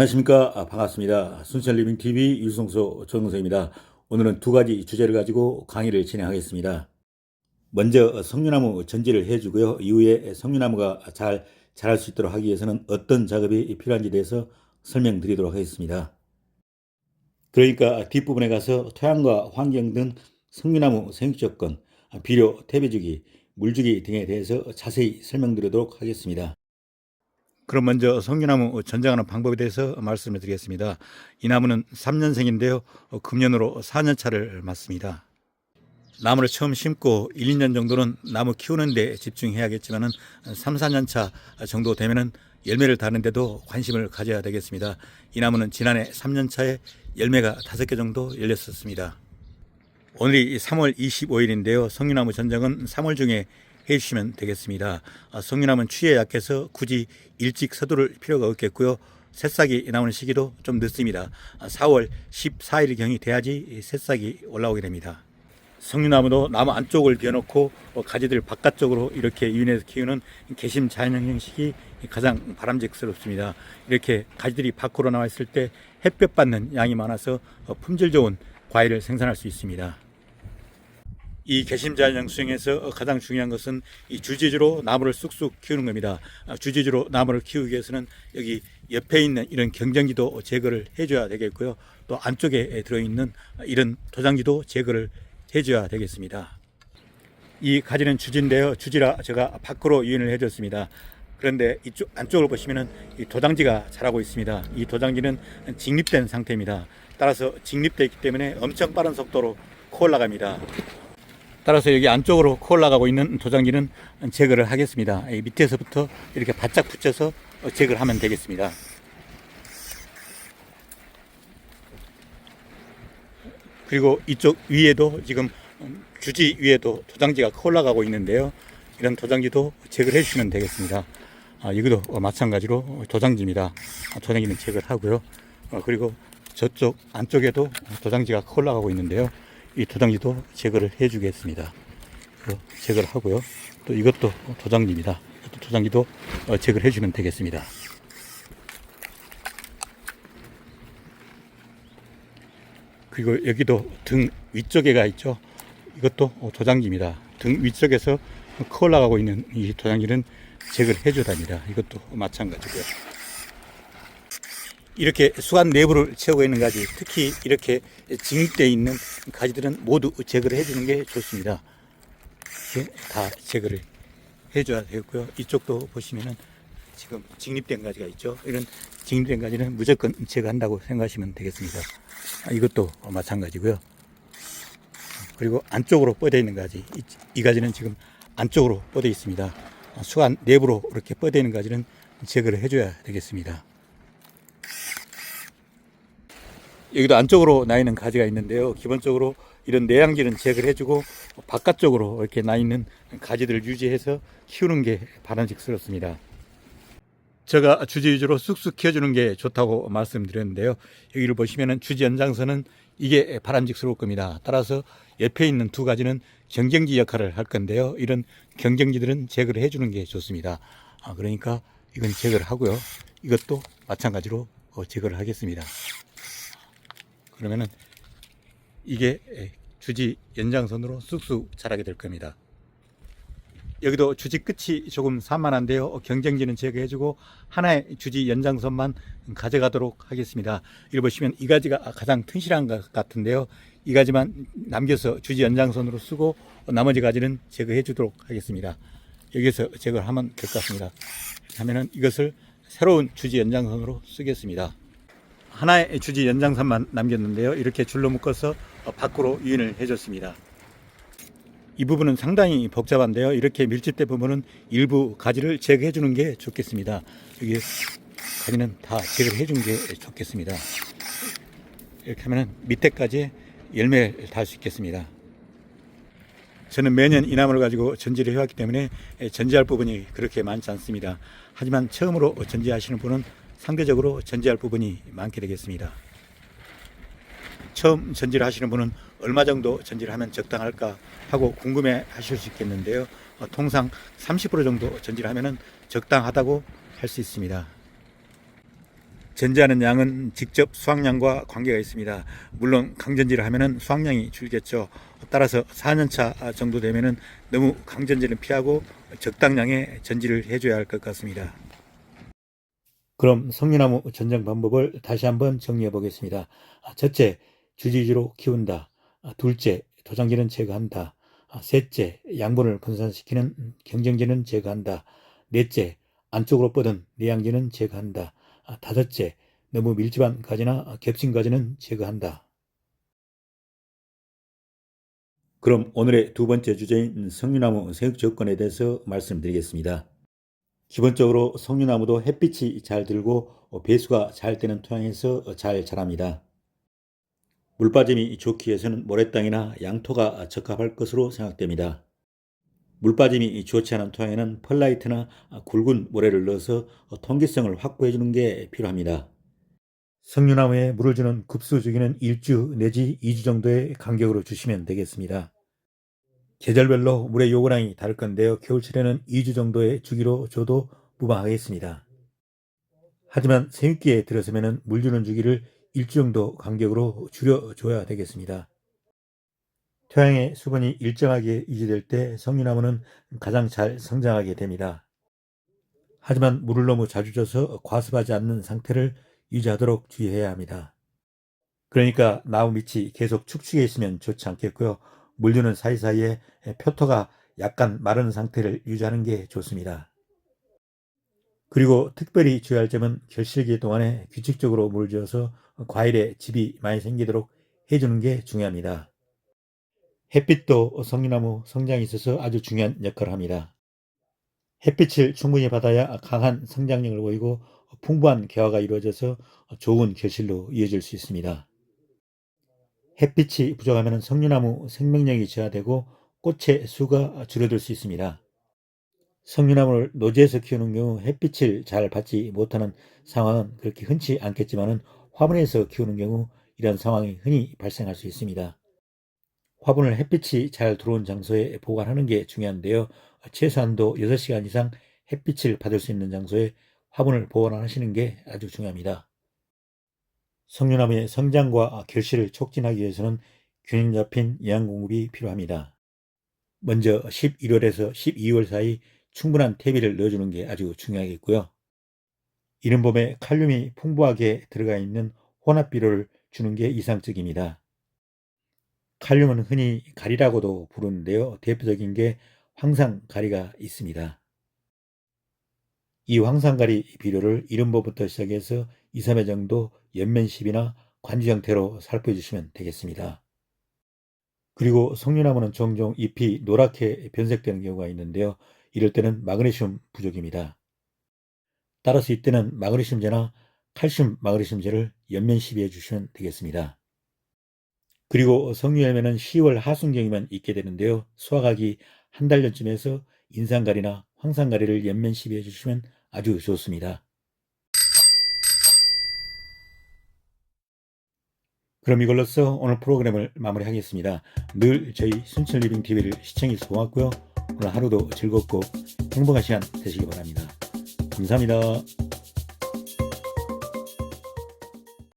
안녕하십니까. 아, 반갑습니다. 순천 리빙 TV 유성소 조영서입니다. 오늘은 두 가지 주제를 가지고 강의를 진행하겠습니다. 먼저 석류나무 전지를 해주고요. 이후에 석류나무가 잘 자랄 수 있도록 하기 위해서는 어떤 작업이 필요한지 대해서 설명드리도록 하겠습니다. 그러니까 뒷부분에 가서 토양과 환경 등 석류나무 생육 조건, 비료, 퇴비주기, 물주기 등에 대해서 자세히 설명드리도록 하겠습니다. 그럼 먼저 석류나무 전장하는 방법에 대해서 말씀을 드리겠습니다. 이 나무는 3년생인데요. 금년으로 4년차를 맞습니다. 나무를 처음 심고 1, 2년 정도는 나무 키우는 데 집중해야겠지만 은 3, 4년 차 정도 되면 은 열매를 다는데도 관심을 가져야 되겠습니다. 이 나무는 지난해 3년 차에 열매가 5개 정도 열렸었습니다. 오늘이 3월 25일인데요. 석류나무 전장은 3월 중에 해주시면 되겠습니다. 아, 석류나무는 추위에 약해서 굳이 일찍 서두를 필요가 없겠고요. 새싹이 나오는 시기도 좀 늦습니다. 아, 4월 14일 경이 돼야지 새싹이 올라오게 됩니다. 석류나무도 나무 안쪽을 비워놓고 어, 가지들 바깥쪽으로 이렇게 유인해서 키우는 개심 자연형 형식이 가장 바람직스럽습니다. 이렇게 가지들이 밖으로 나와 있을 때 햇볕 받는 양이 많아서 어, 품질 좋은 과일을 생산할 수 있습니다. 이 개심자연형 수행에서 가장 중요한 것은 이 주지주로 나무를 쑥쑥 키우는 겁니다. 아, 주지주로 나무를 키우기 위해서는 여기 옆에 있는 이런 경정지도 제거를 해줘야 되겠고요. 또 안쪽에 들어있는 이런 도장지도 제거를 해줘야 되겠습니다. 이 가지는 주지인데요. 주지라 제가 밖으로 유인을 해줬습니다. 그런데 이쪽 안쪽을 보시면은 이 도장지가 자라고 있습니다. 이 도장지는 직립된 상태입니다. 따라서 직립되어 있기 때문에 엄청 빠른 속도로 코 올라갑니다. 따라서 여기 안쪽으로 코 올라가고 있는 도장지는 제거를 하겠습니다. 이 밑에서부터 이렇게 바짝 붙여서 제거를 하면 되겠습니다. 그리고 이쪽 위에도 지금 주지 위에도 도장지가 커 올라가고 있는데요. 이런 도장지도 제거를 해주시면 되겠습니다. 아, 이것도 마찬가지로 도장지입니다. 아, 도장지는 제거를 하고요. 어, 그리고 저쪽 안쪽에도 도장지가 커 올라가고 있는데요. 이 도장지도 제거를 해주겠습니다. 제거를 하고요. 또 이것도 도장지입니다. 도장지도 어, 제거를 해주면 되겠습니다. 그리고 여기도 등 위쪽에가 있죠. 이것도 도장지입니다. 등 위쪽에서 커 올라가고 있는 이 도장지는 제거를 해줘야 됩니다. 이것도 마찬가지고요. 이렇게 수간 내부를 채우고 있는 가지, 특히 이렇게 직립되어 있는 가지들은 모두 제거를 해주는 게 좋습니다. 다 제거를 해줘야 되겠고요. 이쪽도 보시면은 지금 직립된 가지가 있죠. 이런 직립된 가지는 무조건 제거한다고 생각하시면 되겠습니다. 아, 이것도 마찬가지고요. 그리고 안쪽으로 뻗어 있는 가지, 이, 이 가지는 지금 안쪽으로 뻗어 있습니다. 수간 내부로 이렇게 뻗어 있는 가지는 제거를 해줘야 되겠습니다. 여기도 안쪽으로 나 있는 가지가 있는데요. 기본적으로 이런 내양지는 제거를 해주고 바깥쪽으로 이렇게 나 있는 가지들을 유지해서 키우는 게 바람직스럽습니다. 제가 주지 위주로 쑥쑥 키워주는 게 좋다고 말씀드렸는데요. 여기를 보시면은 주지 연장선은 이게 바람직스러울 겁니다. 따라서 옆에 있는 두 가지는 경쟁지 역할을 할 건데요. 이런 경쟁지들은 제거를 해주는 게 좋습니다. 아, 그러니까 이건 제거를 하고요. 이것도 마찬가지로 어, 제거를 하겠습니다. 그러면은 이게 주지 연장선으로 쑥쑥 자라게 될 겁니다. 여기도 주지 끝이 조금 산만한데요. 경쟁지는 제거해주고 하나의 주지 연장선만 가져가도록 하겠습니다. 이걸 보시면 이 가지가 가장 튼실한 것 같은데요. 이 가지만 남겨서 주지 연장선으로 쓰고 나머지 가지는 제거해주도록 하겠습니다. 여기서 제거를 하면 될 것 같습니다. 하면은 이것을 새로운 주지 연장선으로 쓰겠습니다. 하나의 주지 연장선만 남겼는데요. 이렇게 줄로 묶어서 밖으로 유인을 해줬습니다. 이 부분은 상당히 복잡한데요. 이렇게 밀집된 부분은 일부 가지를 제거해 주는 게 좋겠습니다. 여기 가지는 다 제거를 해 주는 게 좋겠습니다. 이렇게 하면 밑에까지 열매를 달 수 있겠습니다. 저는 매년 이 나무를 가지고 전지를 해왔기 때문에 전지할 부분이 그렇게 많지 않습니다. 하지만 처음으로 전지하시는 분은 상대적으로 전지할 부분이 많게 되겠습니다. 처음 전지를 하시는 분은 얼마 정도 전지를 하면 적당할까 하고 궁금해 하실 수 있겠는데요. 어, 통상 30% 정도 전지를 하면 적당하다고 할 수 있습니다. 전지하는 양은 직접 수확량과 관계가 있습니다. 물론 강전지를 하면은 수확량이 줄겠죠. 따라서 4년차 정도 되면은 너무 강전지는 피하고 적당량의 전지를 해줘야 할 것 같습니다. 그럼 성류나무 전정 방법을 다시 한번 정리해 보겠습니다. 아, 첫째, 주지주로 키운다. 아, 둘째, 도장지는 제거한다. 아, 셋째, 양분을 분산시키는 경쟁지는 제거한다. 넷째, 안쪽으로 뻗은 내양지는 제거한다. 아, 다섯째, 너무 밀집한 가지나 겹친 가지는 제거한다. 그럼 오늘의 두 번째 주제인 석류나무 생육 조건에 대해서 말씀드리겠습니다. 기본적으로 석류나무도 햇빛이 잘 들고 배수가 잘 되는 토양에서 잘 자랍니다. 물빠짐이 좋기 위해서는 모래땅이나 양토가 적합할 것으로 생각됩니다. 물빠짐이 좋지 않은 토양에는 펄라이트나 굵은 모래를 넣어서 통기성을 확보해 주는 게 필요합니다. 석류나무에 물을 주는 급수 주기는 1주 내지 2주 정도의 간격으로 주시면 되겠습니다. 계절별로 물의 요구량이 다를 건데요. 겨울철에는 2주 정도의 주기로 줘도 무방하겠습니다. 하지만 생육기에 들어서면 물 주는 주기를 1주 정도 간격으로 줄여줘야 되겠습니다. 토양의 수분이 일정하게 유지될 때 석류나무는 가장 잘 성장하게 됩니다. 하지만 물을 너무 자주 줘서 과습하지 않는 상태를 유지하도록 주의해야 합니다. 그러니까 나무 밑이 계속 축축해 있으면 좋지 않겠고요. 물 주는 사이사이에 표토가 약간 마른 상태를 유지하는 게 좋습니다. 그리고 특별히 주의할 점은 결실기 동안에 규칙적으로 물 줘서 과일에 즙이 많이 생기도록 해주는 게 중요합니다. 햇빛도 성리나무 성장에 있어서 아주 중요한 역할을 합니다. 햇빛을 충분히 받아야 강한 성장력을 보이고 풍부한 개화가 이루어져서 좋은 결실로 이어질 수 있습니다. 햇빛이 부족하면 석류나무 생명력이 저하되고 꽃의 수가 줄어들 수 있습니다. 석류나무를 노지에서 키우는 경우 햇빛을 잘 받지 못하는 상황은 그렇게 흔치 않겠지만 화분에서 키우는 경우 이런 상황이 흔히 발생할 수 있습니다. 화분을 햇빛이 잘 들어온 장소에 보관하는 게 중요한데요. 최소한도 6시간 이상 햇빛을 받을 수 있는 장소에 화분을 보관하시는 게 아주 중요합니다. 석류나무의 성장과 결실을 촉진하기 위해서는 균형 잡힌 영양 공급이 필요합니다. 먼저 11월에서 12월 사이 충분한 퇴비를 넣어주는 게 아주 중요하겠고요. 이른 봄에 칼륨이 풍부하게 들어가 있는 혼합 비료를 주는 게 이상적입니다. 칼륨은 흔히 가리라고도 부르는데요. 대표적인 게 황산가리가 있습니다. 이 황산가리 비료를 이른 봄부터 시작해서 2, 3회 정도 연면십이나 관지 형태로 살포해주시면 되겠습니다. 그리고 석류나무는 종종 잎이 노랗게 변색되는 경우가 있는데요. 이럴 때는 마그네슘 부족입니다. 따라서 이때는 마그네슘제나 칼슘 마그네슘제를 연면 시비해 주시면 되겠습니다. 그리고 석류열매는 10월 하순경이면 있게 되는데요. 수확하기 한 달 전쯤에서 인상가리나 황산가리를 연면 시비해 주시면 아주 좋습니다. 그럼 이걸로써 오늘 프로그램을 마무리하겠습니다. 늘 저희 순천리빙TV를 시청해주셔서 고맙고요. 오늘 하루도 즐겁고 행복한 시간 되시기 바랍니다. 감사합니다.